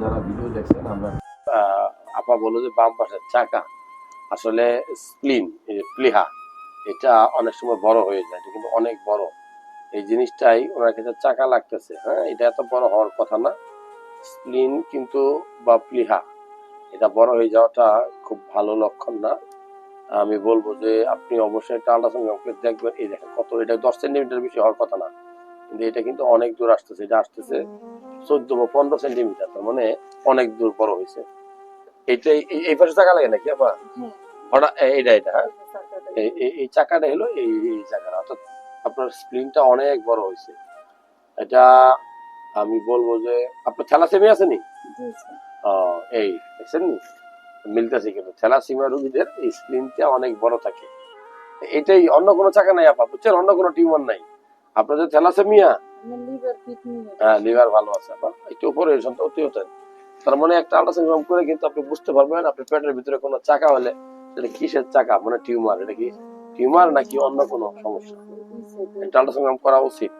যারা ভিডিও দেখছেন, আমরা আপা বলো যে বাম পাশের চাকা। আসলে স্প্লিন প্লিহা, এটা অনেক সময় বড় হয়ে যায়, এটা কিন্তু অনেক বড়। এই জিনিসটাই ওনার কাছে চাকা লাগতেছে হ্যাঁ? এটা এত বড় হওয়ার কথা না। স্প্লিন কিন্তু বা প্লিহা, এটা বড় হয়ে যাওয়াটা খুব ভালো লক্ষণ না। আমি বলব যে আপনি অবশ্যই একটা আল্ট্রাসাউন্ড দেখবেন। এই দেখেন কত, এটা দশ সেন্টিমিটার বেশি হওয়ার কথা না। কিন্তু এটা কিন্তু অনেক দূর আসতেছে, এটা আসতেছে চোদ্দ বা পনেরো সেন্টিমিটার তার মানে অনেক দূর বড় হয়েছে। এইটাই এই- পাশে চাকা লাগে নাকি হ্যাঁ। হঠাৎ এইটা এটা হ্যাঁ? এই- চাকাটা হলো এই এই চাকাটা। অর্থাৎ আপনার স্প্রিনটা অনেক বড় হয়েছে। এটা আমি বলব যে আপনার থ্যালাসেমি আছে নি? এই দেখছেন নি? মিলতেছে কিন্তু। থ্যালাসিমিয়া রোগীদের এই স্প্রিনটা অনেক বড় থাকে। এটাই অন্য কোনো চাকা নাই আপা বুঝছেন? অন্য কোনো টিউমার নাই। আপনার যে থ্যালাসেমিয়া লিভার হ্যাঁ লিভার ভালো আছে একটু উপরে অতি হতেন তার মানে একটা আল্ট্রাসাউন্ড করে কিন্তু আপনি বুঝতে পারবেন আপনি পেটের ভিতরে কোনো চাকা হলে এটা কিসের চাকা? মানে টিউমার এটা কি টিউমার নাকি অন্য কোনো সমস্যা? এটা আল্ট্রাসাউন্ড করা উচিত।